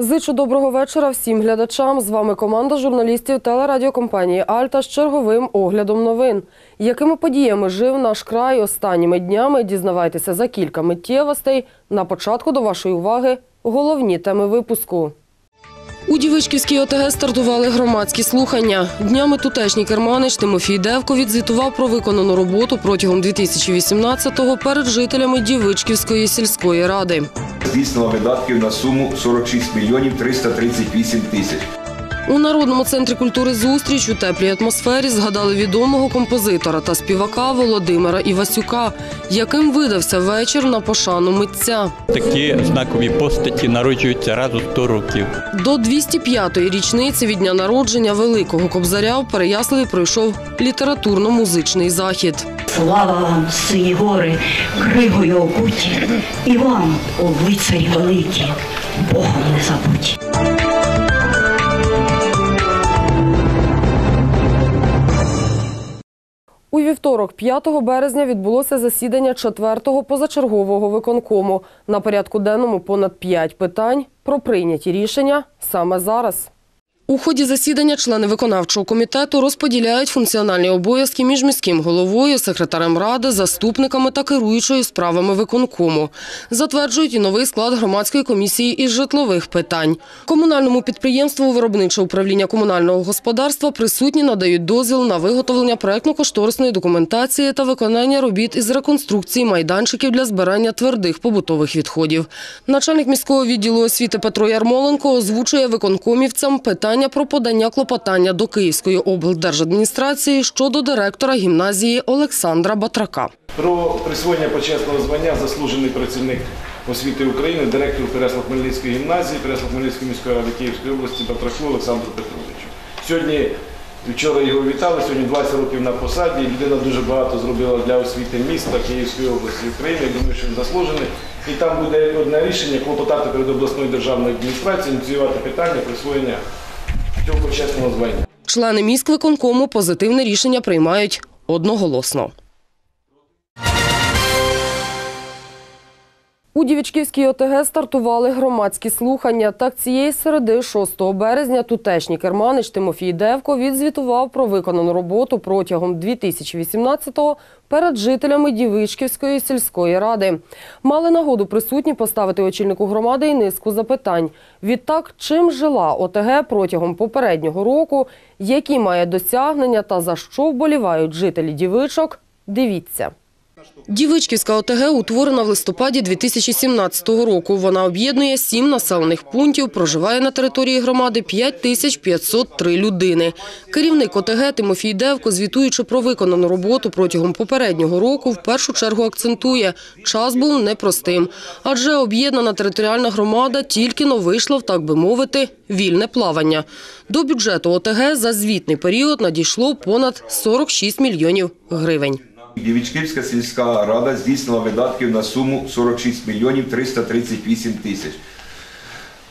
Зичу доброго вечора всім глядачам. З вами команда журналістів телерадіокомпанії Альта з черговим оглядом новин. Якими подіями жив наш край останніми днями? Дізнавайтеся за кілька миттєвостей. На початку до вашої уваги головні теми випуску. У Дівичківській ОТГ стартували громадські слухання. Днями тутешній керманич Тимофій Девко відзвітував про виконану роботу протягом 2018-го перед жителями Дівичківської сільської ради. здійснила видатків на суму 46 мільйонів 338 тисяч. У Народному центрі культури зустріч у теплій атмосфері згадали відомого композитора та співака Володимира Івасюка, яким видався вечір на пошану митця. Такі знакові постаті народжуються раз у 100 років. До 205-ї річниці від дня народження Великого Кобзаря в Переяславі пройшов літературно-музичний захід. Слава вам, сині гори, кригою обуті, і вам, о лицарі великі, Богом не забуті. У вівторок, 5 березня, відбулося засідання 4-го позачергового виконкому. На порядку денному понад 5 питань про прийняті рішення саме зараз. У ході засідання члени виконавчого комітету розподіляють функціональні обов'язки між міським головою, секретарем ради, заступниками та керуючою справами виконкому. Затверджують і новий склад громадської комісії із житлових питань. Комунальному підприємству виробниче управління комунального господарства присутні надають дозвіл на виготовлення проектно-кошторисної документації та виконання робіт із реконструкції майданчиків для збирання твердих побутових відходів. Начальник міського відділу освіти Петро Ярмоленко озвучує виконкомівцям питання про подання клопотання до Київської облдержадміністрації щодо директора гімназії Олександра Батрака. Про присвоєння почесного звання заслужений працівник освіти України, директор Переслав-Хмельницької гімназії, Переслав-Хмельницької міської ради Київської області Петраку Олександру Петровичу. Сьогодні, вчора його вітали, сьогодні 20 років на посаді. Людина дуже багато зробила для освіти міста Київської області України. Я думаю, що він заслужений. І там буде одне рішення клопотати перед обласною державною адміністрацією, ініціювати питання присвоєння. Члени міськвиконкому позитивне рішення приймають одноголосно. У Дівічківській ОТГ стартували громадські слухання. Так цієї середи, 6 березня, тутешній керманич Тимофій Девко відзвітував про виконану роботу протягом 2018-го перед жителями Дівичківської сільської ради. Мали нагоду присутні поставити очільнику громади і низку запитань. Відтак, чим жила ОТГ протягом попереднього року, які має досягнення та за що вболівають жителі дівичок, дивіться. Дівичківська ОТГ утворена в листопаді 2017 року. Вона об'єднує сім населених пунктів, проживає на території громади 5503 людини. Керівник ОТГ Тимофій Девко, звітуючи про виконану роботу протягом попереднього року, в першу чергу акцентує – час був непростим. Адже об'єднана територіальна громада тільки но вийшла в, так би мовити, вільне плавання. До бюджету ОТГ за звітний період надійшло понад 46 мільйонів гривень. Дівічківська сільська рада здійснила видатків на суму 46 мільйонів 338 тисяч.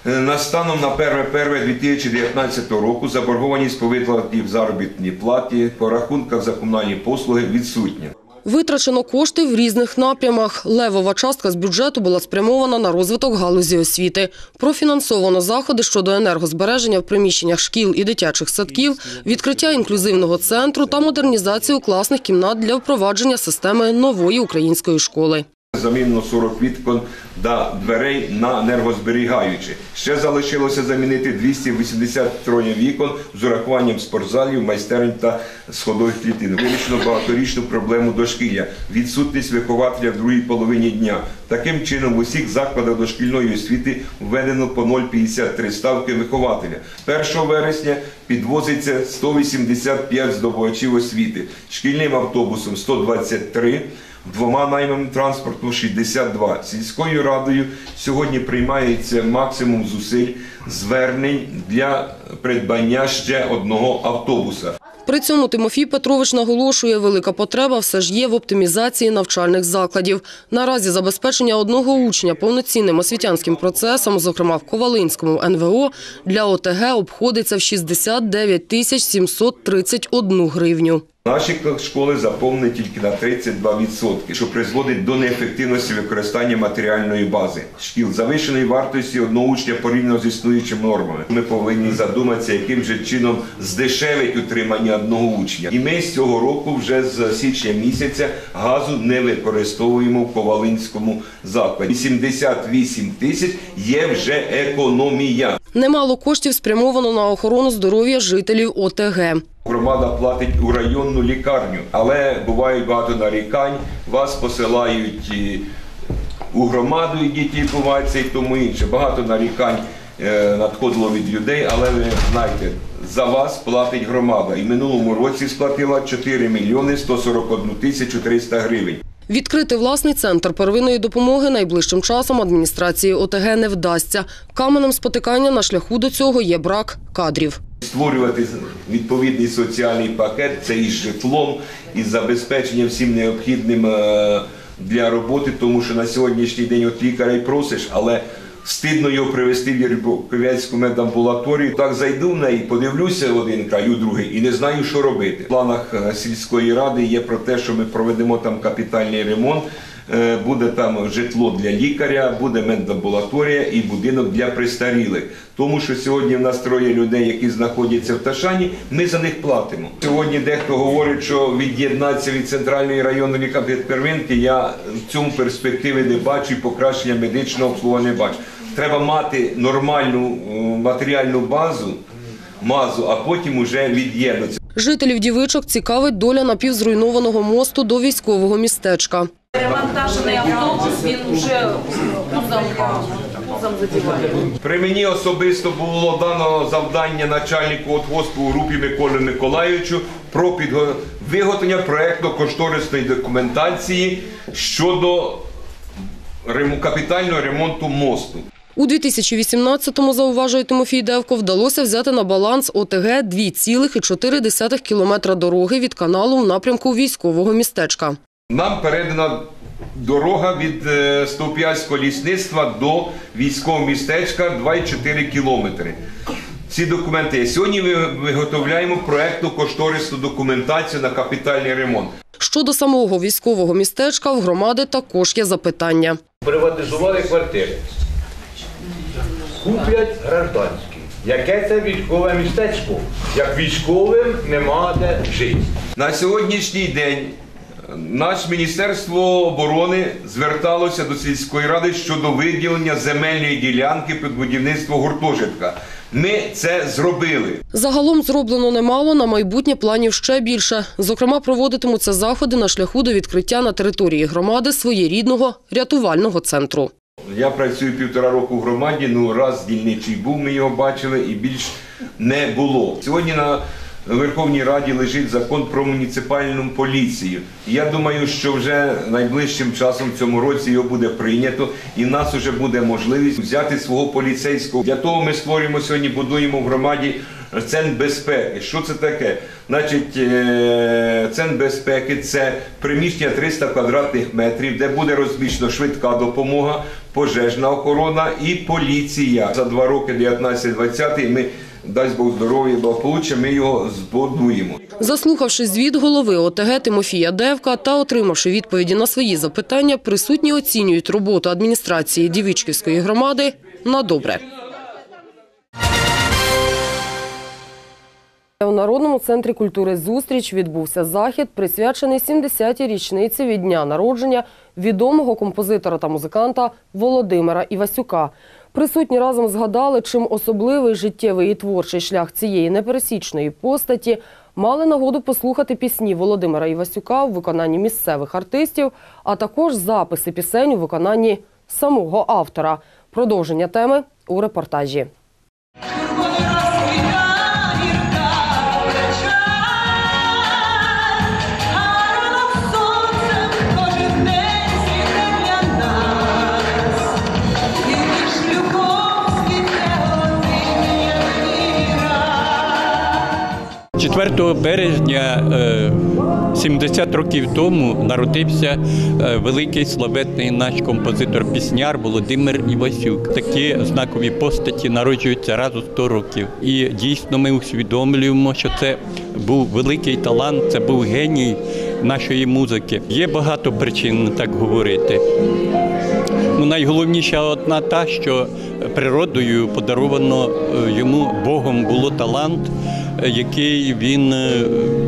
Е, На станом на 1.1.2019 року заборгованість по виплаті в заробітній платі по рахунках за комунальні послуги відсутня. Витрачено кошти в різних напрямах. Левова частка з бюджету була спрямована на розвиток галузі освіти. Профінансовано заходи щодо енергозбереження в приміщеннях шкіл і дитячих садків, відкриття інклюзивного центру та модернізацію класних кімнат для впровадження системи нової української школи. Замінено 40 вікон та дверей на енергозберігаючі. Ще залишилося замінити 280 тронів вікон з урахуванням спортзалів, майстерень та сходових клітин. Вирішено багаторічну проблему дошкілля – відсутність вихователя в другій половині дня. Таким чином, в усіх закладах дошкільної освіти введено по 0,53 ставки вихователя. 1 вересня підвозиться 185 здобувачів освіти, шкільним автобусом 123, двома наймами транспорту 62. Сільською радою сьогодні приймається максимум зусиль звернень для придбання ще одного автобуса. При цьому Тимофій Петрович наголошує, велика потреба все ж є в оптимізації навчальних закладів. Наразі забезпечення одного учня повноцінним освітянським процесом, зокрема в Ковалинському НВО, для ОТГ обходиться в 69 тисяч 731 гривню. Наші школи заповнені тільки на 32%, що призводить до неефективності використання матеріальної бази шкіл, завищеної вартості одного учня порівняно з існуючими нормами. Ми повинні задуматися, яким же чином здешевить утримання одного учня. І ми з цього року, вже з січня місяця, газу не використовуємо в Ковалинському закладі. 88 тисяч є вже економія. Немало коштів спрямовано на охорону здоров'я жителів ОТГ. Громада платить у районну лікарню, але буває багато нарікань. Вас посилають у громаду, ідіть лікуватися і тому інше. Багато нарікань е, надходило від людей, але ви знаєте, за вас платить громада. І минулому році сплатила 4 мільйони 141 тисячу 300 гривень. Відкрити власний центр первинної допомоги найближчим часом адміністрації ОТГ не вдасться. Каменем спотикання на шляху до цього є брак кадрів. Створювати відповідний соціальний пакет це із житлом, із забезпеченням всім необхідним е, для роботи, тому що на сьогоднішній день от лікаря й просиш, але стидно його привезти в Єрбаковецьку медамбулаторію. Так зайду в неї, подивлюся один край, у другий і не знаю, що робити. В планах е, сільської ради є про те, що ми проведемо там капітальний ремонт. Е, Буде там житло для лікаря, буде медамбулаторія і будинок для престарілих. Тому що сьогодні в нас троє людей, які знаходяться в Ташані, ми за них платимо. Сьогодні дехто говорить, що від'єднатися від центральної районної лікарні. Я в цьому перспективи не бачу і покращення медичного обслуговування не бачу. Треба мати нормальну е, матеріальну базу, мазу, а потім уже від'єднатися. Жителів дівичок цікавить доля напівзруйнованого мосту до військового містечка. Перевантажений автобус, він вже кузом, кузом задіває. При мені особисто було дано завдання начальнику отгоспу Рупі Миколі Миколайовичу про підго- виготовлення проєктно-кошторисної документації щодо рему- капітального ремонту мосту. У 2018-му, зауважує Тимофій Девко, вдалося взяти на баланс ОТГ 2,4 кілометра дороги від каналу в напрямку військового містечка. Нам передана дорога від е, Стовп'янського лісництва до військового містечка 2,4 кілометри. Ці документи є. Сьогодні ми виготовляємо проєктну кошторисну документацію на капітальний ремонт. Щодо самого військового містечка, в громади також є запитання. приватизували квартири. Куплять гражданські. Яке це військове містечко? Як військовим нема де жити. На сьогоднішній день наше Міністерство оборони зверталося до сільської ради щодо виділення земельної ділянки під будівництво гуртожитка. Ми це зробили. Загалом зроблено немало, на майбутнє планів ще більше. Зокрема, проводитимуться заходи на шляху до відкриття на території громади своєрідного рятувального центру. Я працюю півтора року в громаді. Ну раз дільничий був, ми його бачили, і більш не було. Сьогодні на Верховній Раді лежить закон про муніципальну поліцію. Я думаю, що вже найближчим часом в цьому році його буде прийнято, і в нас вже буде можливість взяти свого поліцейського. Для того ми створюємо сьогодні, будуємо в громаді центр безпеки. Що це таке? Значить, е, центр безпеки це приміщення 300 квадратних метрів, де буде розміщена швидка допомога, пожежна охорона і поліція. За два роки, 19-20, ми дасть Бог здоров'я, благополуччя, ми його збудуємо. Заслухавши звіт голови ОТГ Тимофія Девка та отримавши відповіді на свої запитання, присутні оцінюють роботу адміністрації Дівічківської громади на добре. У Народному центрі культури «Зустріч» відбувся захід, присвячений 70-й річниці від дня народження відомого композитора та музиканта Володимира Івасюка. Присутні разом згадали, чим особливий життєвий і творчий шлях цієї непересічної постаті мали нагоду послухати пісні Володимира Івасюка в виконанні місцевих артистів, а також записи пісень у виконанні самого автора. Продовження теми у репортажі. 4 березня е, 70 років тому народився е, великий славетний наш композитор-пісняр Володимир Івасюк. Такі знакові постаті народжуються раз у 100 років. І дійсно ми усвідомлюємо, що це був великий талант, це був геній нашої музики. Є багато причин так говорити. Ну, найголовніша одна та, що природою подаровано е, йому Богом було талант, е, який він е,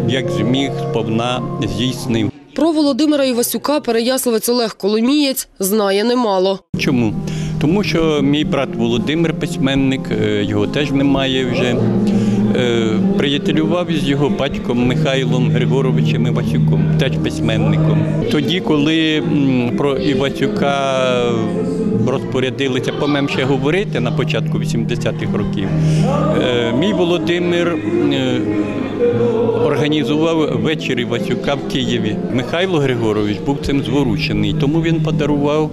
як зміг сповна здійснив. Про Володимира Івасюка переяславець Олег Коломієць знає немало. Чому? Тому що мій брат Володимир, письменник, е, його теж немає вже. е, Приятелював із його батьком Михайлом Григоровичем Івасюком, теж письменником. Тоді, коли про Івасюка розпорядилися поменше говорити на початку 80-х років, е, мій Володимир е, організував вечір Івасюка в Києві. Михайло Григорович був цим зворушений, тому він подарував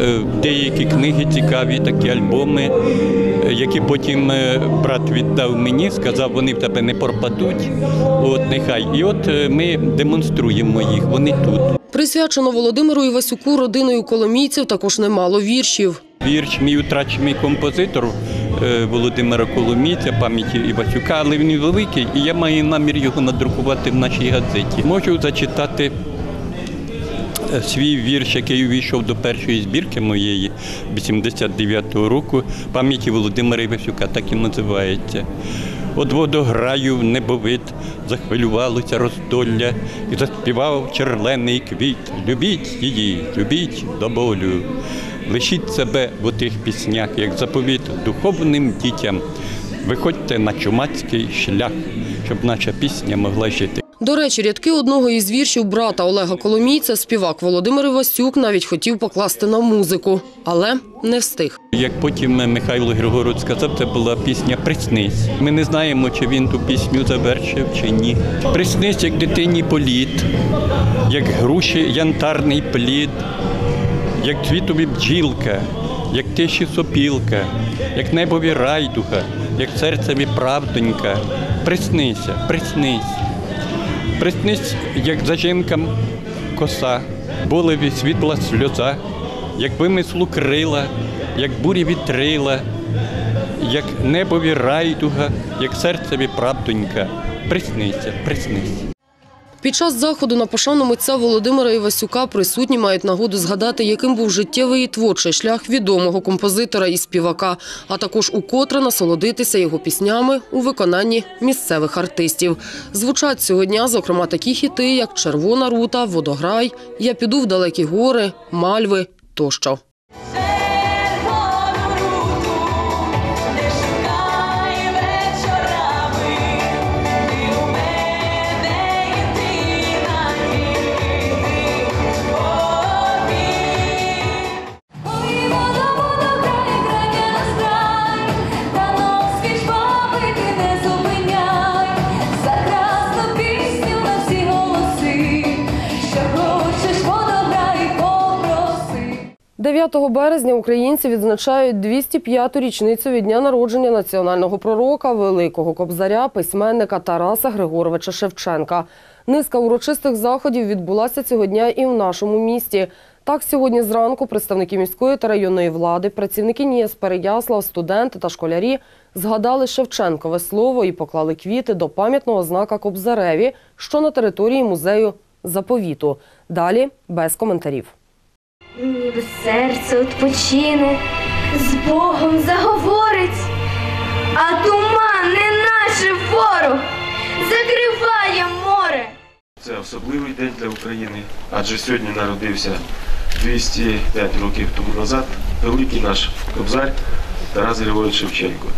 е, деякі книги цікаві, такі альбоми, які потім брат віддав мені, сказав, вони в тебе не пропадуть. От нехай. І от ми демонструємо їх. Вони тут. Присвячено Володимиру Івасюку родиною коломійців також немало віршів. Вірш мій утрачений композитор е, Володимира Коломійця, пам'яті Івасюка, але він великий, і я маю намір його надрукувати в нашій газеті. Можу зачитати е, свій вірш, який увійшов до першої збірки моєї 89-го року, пам'яті Володимира Івасюка, так і називається. От водограю в небовид захвилювалося роздолля і заспівав черлений квіт. Любіть її, любіть до болю. Лишіть себе в отих піснях, як заповіт духовним дітям. Виходьте на чумацький шлях, щоб наша пісня могла жити. До речі, рядки одного із віршів брата Олега Коломійця співак Володимир Івасюк навіть хотів покласти на музику, але не встиг. Як потім Михайло Григорович сказав, це була пісня Приснись. Ми не знаємо, чи він ту пісню завершив чи ні. Приснись, як дитині політ, як груші янтарний плід, як цвітові бджілка, як тиші сопілка, як небові райдуха, як серцеві правдонька. Приснися, приснись. Приснись, як за жінкам коса, болеві світла сльоза, як вимислу крила, як бурі вітрила, як небові райдуга, як серцеві правдонька. Приснися, приснись. Під час заходу на пошану митця Володимира Івасюка присутні мають нагоду згадати, яким був життєвий і творчий шлях відомого композитора і співака, а також укотре насолодитися його піснями у виконанні місцевих артистів. Звучать цього дня, зокрема, такі хіти, як Червона рута, Водограй, Я піду в далекі гори, Мальви тощо. 9 березня українці відзначають 205-ту річницю від дня народження національного пророка, великого кобзаря, письменника Тараса Григоровича Шевченка. Низка урочистих заходів відбулася цього дня і в нашому місті. Так, сьогодні зранку представники міської та районної влади, працівники НІЕС Переяслав, студенти та школярі згадали Шевченкове слово і поклали квіти до пам'ятного знака Кобзареві, що на території музею заповіту. Далі без коментарів. Ніби серце відпочине, з Богом заговорить, а туман, не наше ворог, закриває море. Це особливий день для України, адже сьогодні народився 205 років тому назад великий наш кобзар Тарас Григорович Шевченко.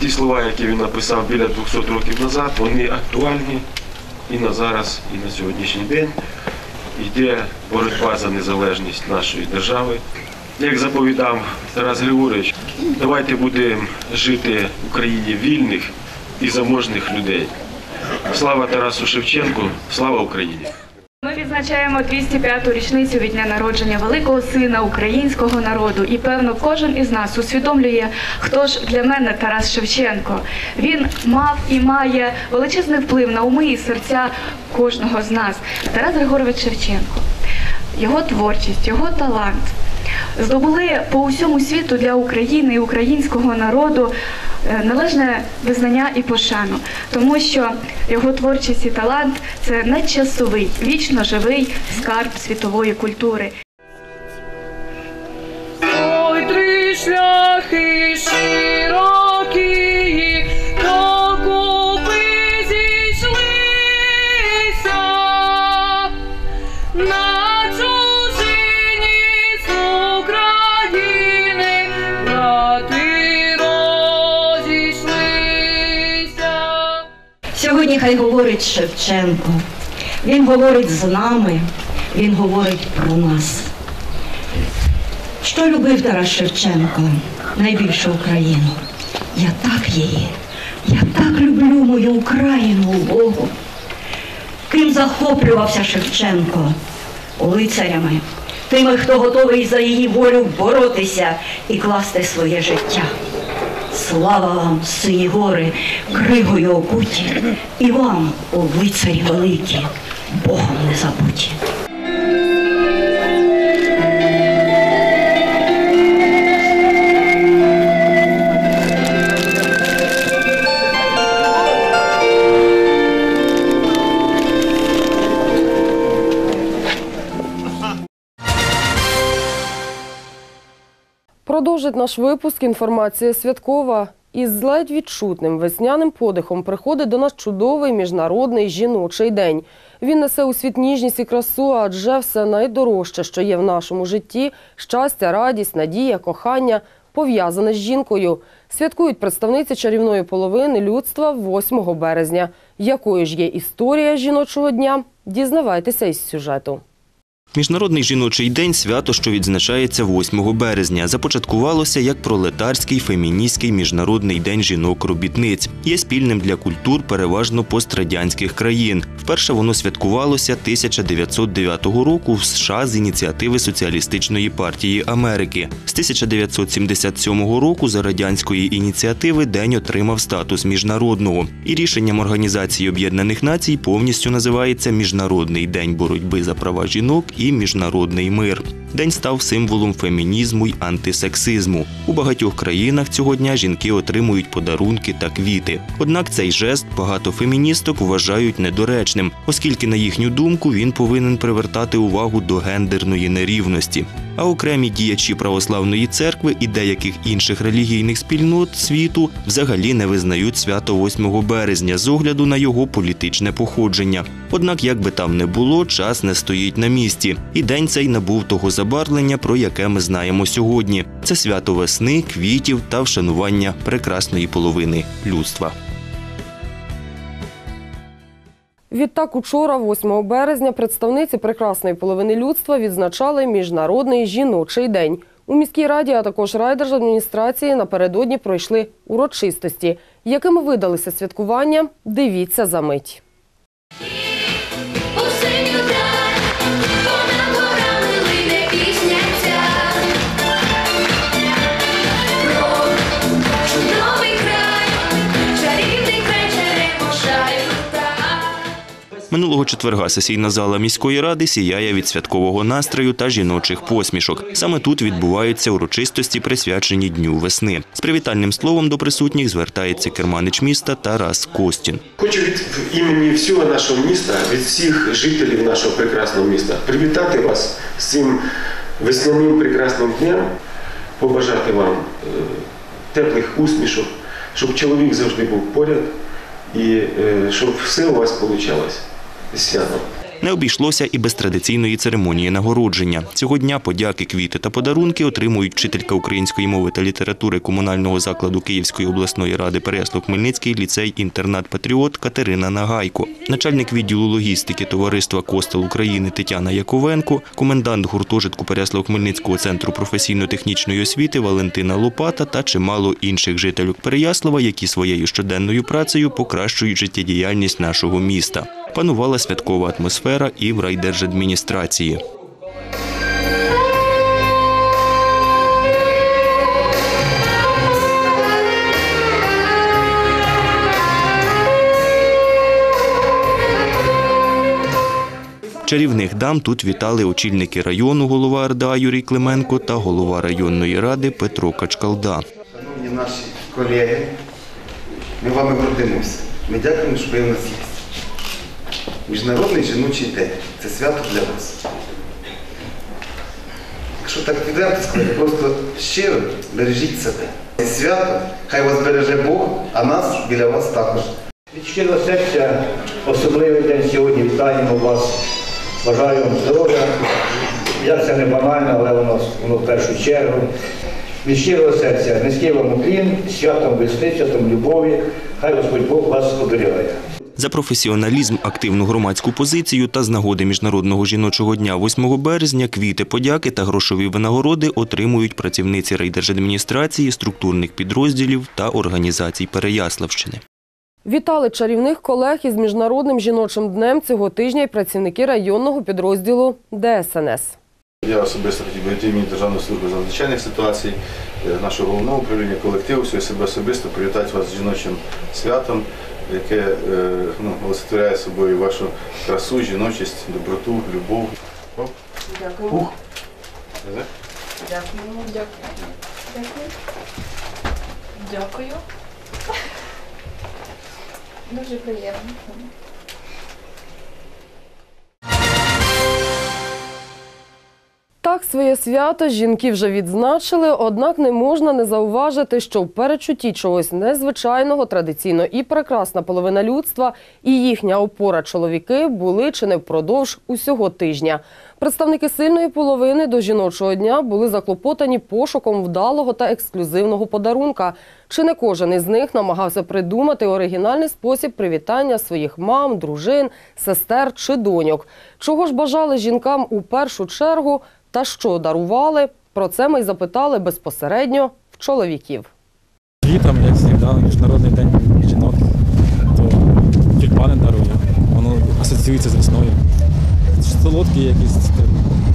Ті слова, які він написав біля 200 років назад, вони актуальні і на зараз, і на сьогоднішній день. Йде боротьба за незалежність нашої держави. Як заповідав Тарас Григорович, давайте будемо жити в Україні вільних і заможних людей. Слава Тарасу Шевченку, слава Україні! Відзначаємо 205-ту річницю від дня народження великого сина українського народу. І певно, кожен із нас усвідомлює, хто ж для мене Тарас Шевченко. Він мав і має величезний вплив на уми і серця кожного з нас. Тарас Григорович Шевченко, його творчість, його талант здобули по усьому світу для України і українського народу належне визнання і пошану, тому що його творчість і талант це надчасовий, вічно живий скарб світової культури. Ой, три шляхи Сьогодні хай говорить Шевченко. Він говорить з нами, він говорить про нас. Що любив Тарас Шевченко найбільше Україну? Я так її, я так люблю мою Україну, Богу. Ким захоплювався Шевченко? Лицарями, тими, хто готовий за її волю боротися і класти своє життя. Слава вам, сині гори, кригою окуті, і вам, о лицарі великі, Богом не забуті. Продовжить наш випуск інформація святкова. Із ледь відчутним весняним подихом приходить до нас чудовий міжнародний жіночий день. Він несе у світ ніжність і красу, адже все найдорожче, що є в нашому житті щастя, радість, надія, кохання пов'язане з жінкою. Святкують представниці чарівної половини людства 8 березня. Якою ж є історія жіночого дня? Дізнавайтеся із сюжету. Міжнародний жіночий день свято, що відзначається 8 березня, започаткувалося як пролетарський феміністський міжнародний день жінок-робітниць. Є спільним для культур переважно пострадянських країн. Вперше воно святкувалося 1909 року в США з ініціативи Соціалістичної партії Америки. З 1977 року за радянської ініціативи день отримав статус міжнародного. І рішенням Організації Об'єднаних Націй повністю називається Міжнародний день боротьби за права жінок і міжнародний мир. День став символом фемінізму й антисексизму. У багатьох країнах цього дня жінки отримують подарунки та квіти. Однак цей жест багато феміністок вважають недоречним, оскільки, на їхню думку, він повинен привертати увагу до гендерної нерівності. А окремі діячі православної церкви і деяких інших релігійних спільнот світу взагалі не визнають свято 8 березня з огляду на його політичне походження. Однак, як би там не було, час не стоїть на місці, і день цей набув того забарвлення, про яке ми знаємо сьогодні. Це свято весни, квітів та вшанування прекрасної половини людства. Відтак, учора, 8 березня, представниці прекрасної половини людства відзначали Міжнародний жіночий день. У міській раді, а також райдержадміністрації напередодні пройшли урочистості. Якими видалися святкування, дивіться за мить. Минулого четверга сесійна зала міської ради сіяє від святкового настрою та жіночих посмішок. Саме тут відбуваються урочистості, присвячені Дню весни. З привітальним словом до присутніх звертається керманич міста Тарас Костін. Хочу від імені всього нашого міста, від всіх жителів нашого прекрасного міста привітати вас з цим весняним прекрасним днем, побажати вам е, теплих усмішок, щоб чоловік завжди був поряд і е, щоб все у вас вийшло. З Святом. Не обійшлося і без традиційної церемонії нагородження. Цього дня подяки, квіти та подарунки отримують вчителька української мови та літератури комунального закладу Київської обласної ради Переяслав-Хмельницький ліцей-інтернат Патріот Катерина Нагайко, начальник відділу логістики товариства Костел України Тетяна Яковенко, комендант гуртожитку Переяслав-Хмельницького центру професійно-технічної освіти Валентина Лопата та чимало інших жителів Переяслава, які своєю щоденною працею покращують життєдіяльність нашого міста. Панувала святкова атмосфера і в райдержадміністрації. Чарівних дам тут вітали очільники району голова РДА Юрій Клименко та голова районної ради Петро Качкалда. Шановні наші колеги, ми вами гордимося. Ми дякуємо, що ви в нас є. Міжнародний жіночий день це свято для вас. Якщо так відверто сказати, просто щиро бережіть себе. Це свято, хай вас береже Бог, а нас біля вас також. Від щирого серця особливий день сьогодні. Вітаємо вас. Бажаю вам здоров'я. Як це не банально, але воно, воно в першу чергу. Від щирого серця низький вам уклін, святом весни, святом любові. Хай Господь Бог вас оберігає. За професіоналізм, активну громадську позицію та з нагоди Міжнародного жіночого дня 8 березня квіти подяки та грошові винагороди отримують працівниці райдержадміністрації, структурних підрозділів та організацій Переяславщини. Вітали чарівних колег із Міжнародним жіночим днем цього тижня і працівники районного підрозділу ДСНС. Я особисто хотів би від імені Державної служби з надзвичайних ситуацій, е, нашого головного управління колективу, всього себе особисто привітати вас з жіночим святом, яке е, ну, олицетворяє собою вашу красу, жіночість, доброту, любов. Дякую. Ух. Дякую. Дякую. Дякую. Дякую. Дуже приємно. Так, своє свято жінки вже відзначили, однак не можна не зауважити, що в перечутті чогось незвичайного традиційно і прекрасна половина людства, і їхня опора чоловіки були чи не впродовж усього тижня. Представники сильної половини до жіночого дня були заклопотані пошуком вдалого та ексклюзивного подарунка. Чи не кожен із них намагався придумати оригінальний спосіб привітання своїх мам, дружин, сестер чи доньок? Чого ж бажали жінкам у першу чергу та що дарували? Про це ми й запитали безпосередньо в чоловіків. Літом, як завжди, Міжнародний день жінок, то тюльпани дарує. Воно асоціюється з весною. Солодкі якісь е,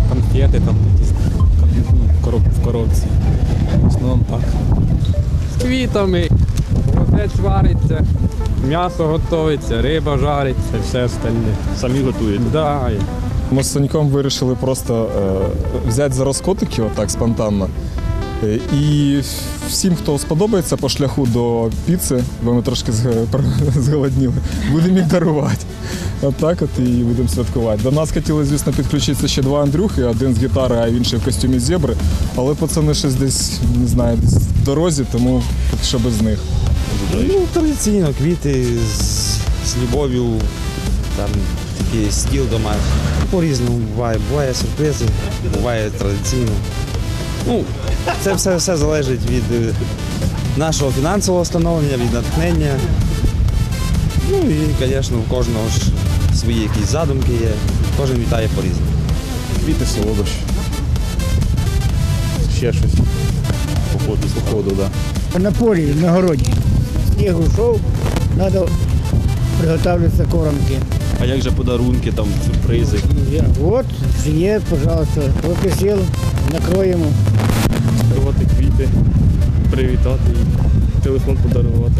конфети, там якісь ну, короб, в коробці. В основному так. з квітами. Молодець вариться, м'ясо готується, риба жариться, все остальне. Самі готуєте? Да. Ми з Соньком вирішили просто е, взяти за розкотики отак спонтанно. Е, І всім, хто сподобається по шляху до піци, бо ми трошки зголодніли, будемо їх дарувати. От так от і будемо святкувати. До нас хотіли, звісно, підключитися ще два Андрюхи, один з гітари, а інший в костюмі зебри. Але пацани щось десь, не знаю, десь в дорозі, тому що без них. Ну, традиційно, квіти з, з любов'ю, там такий стіл домашній. По-різному буває. Буває сюрпризи, буває традиційно. Ну, це все, все залежить від е, нашого фінансового становлення, від натхнення. Ну і, звісно, у кожного ж свої якісь задумки є. Кожен вітає по-різному. Квіти, солодощі. Ще щось. Походу, походу, так. Да. На полі, на городі. Сніг ушов, треба приготовлюватися коромки. А як же подарунки, там, сюрпризи? От, є, пожалуйста, поки сіл, накроємо. Дарувати квіти, привітати і телефон подарувати.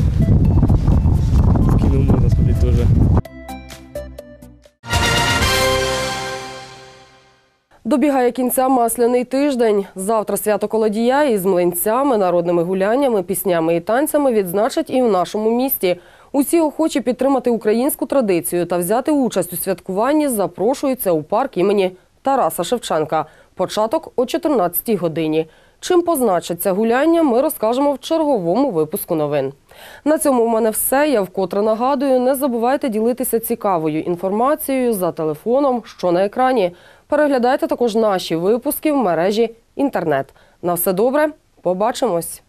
Кіно можна сходити теж. Добігає кінця масляний тиждень. Завтра свято колодія із млинцями, народними гуляннями, піснями і танцями відзначать і в нашому місті. Усі охочі підтримати українську традицію та взяти участь у святкуванні запрошуються у парк імені Тараса Шевченка. Початок о 14-й годині. Чим позначиться гуляння, ми розкажемо в черговому випуску новин. На цьому в мене все. Я вкотре нагадую, не забувайте ділитися цікавою інформацією за телефоном, що на екрані. Переглядайте також наші випуски в мережі інтернет. На все добре, побачимось!